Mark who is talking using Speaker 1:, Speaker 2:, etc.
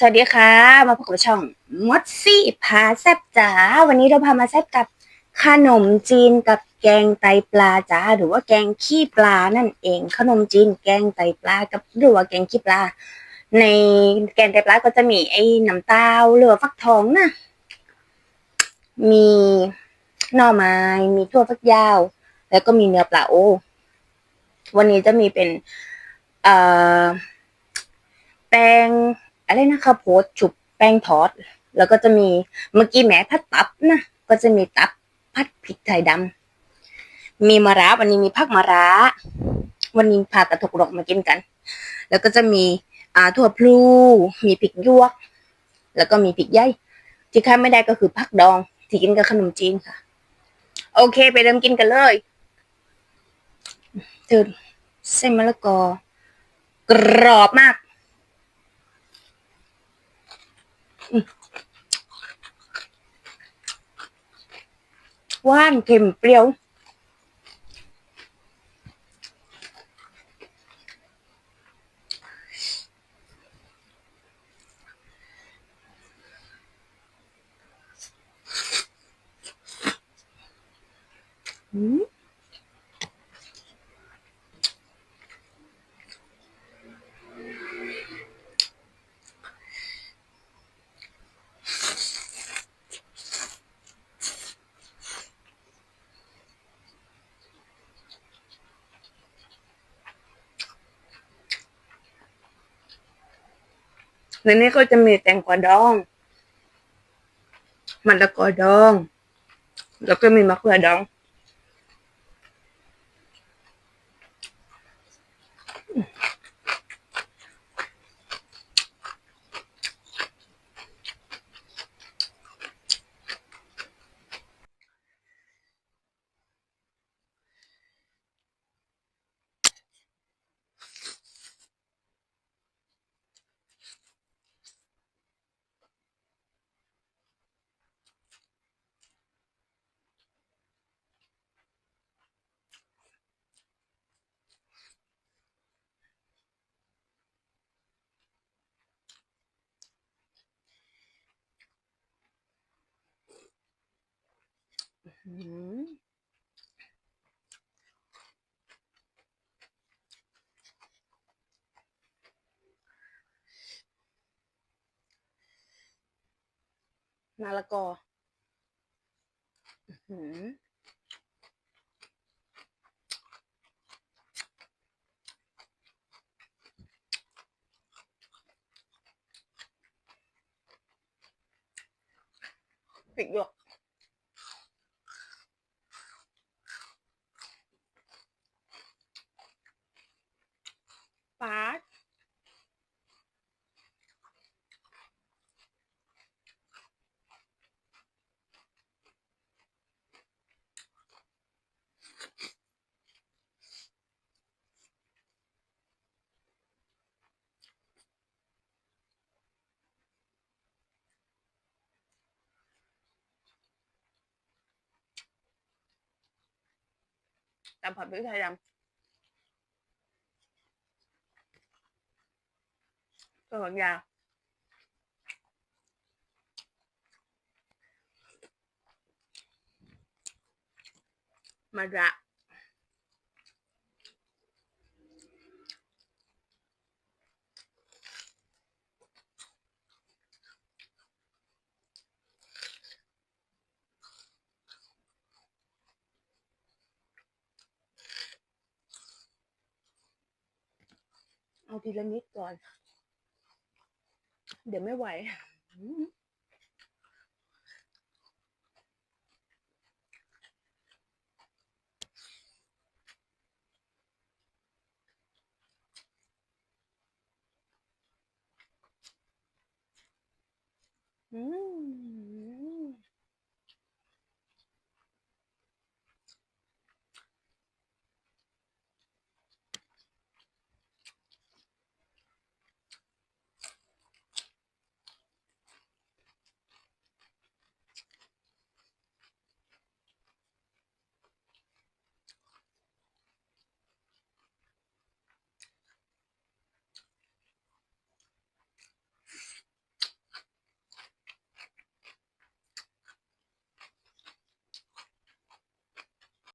Speaker 1: สวัสดีค่ะ มาพบกับช่องมดซี่พาแซบจ๋าวันนี้เราพามาแซบกับขนมจีนกับแกงไตปลาจ้าหรือว่าแกงขี้ปลานั่นเอง ขนมจีนแกงไตปลากับหรือว่าแกงขี้ปลา ในแกงไตปลาก็จะมีไอ้น้ำตาลหรือฟักทองนะมีหน่อไม้มีถั่วฝักยาว แล้วก็มีเนื้อปลาโอวันนี้จะมีเป็นเอ่อแป้ง อะไรนะข้าวโพดฉุบแป้งทอด แล้วก็จะมีเมื่อกี้แหมพัดตับนะก็จะมีตับพัดพริกไทยดำมีมะระวันนี้มีผักมะระวันนี้พากระทกดอกมากินกัน แล้วก็จะมีอ่าถั่วพลูมีพริกยวก แล้วก็มีพริกใหญ่ที่ขาดไม่ได้ก็คือผักดอง ที่กินกับขนมจีนค่ะ โอเค ไปเริ่มกินกันเลยเธอเส้นมะละกอกรอบมาก หวานเค็มเปรี้ยวอื ในนี้ก็จะมีแตงกวาดองมันละกอดอง แล้วก็มีมะเขือดอง มมะละกออื้อหือพริกหยวก ปาด ตำผัดพริกไทยดำตัวฝักยาวมะระ เอาทีละนิดก่อน เดี๋ยวไม่ไหวอืมอืม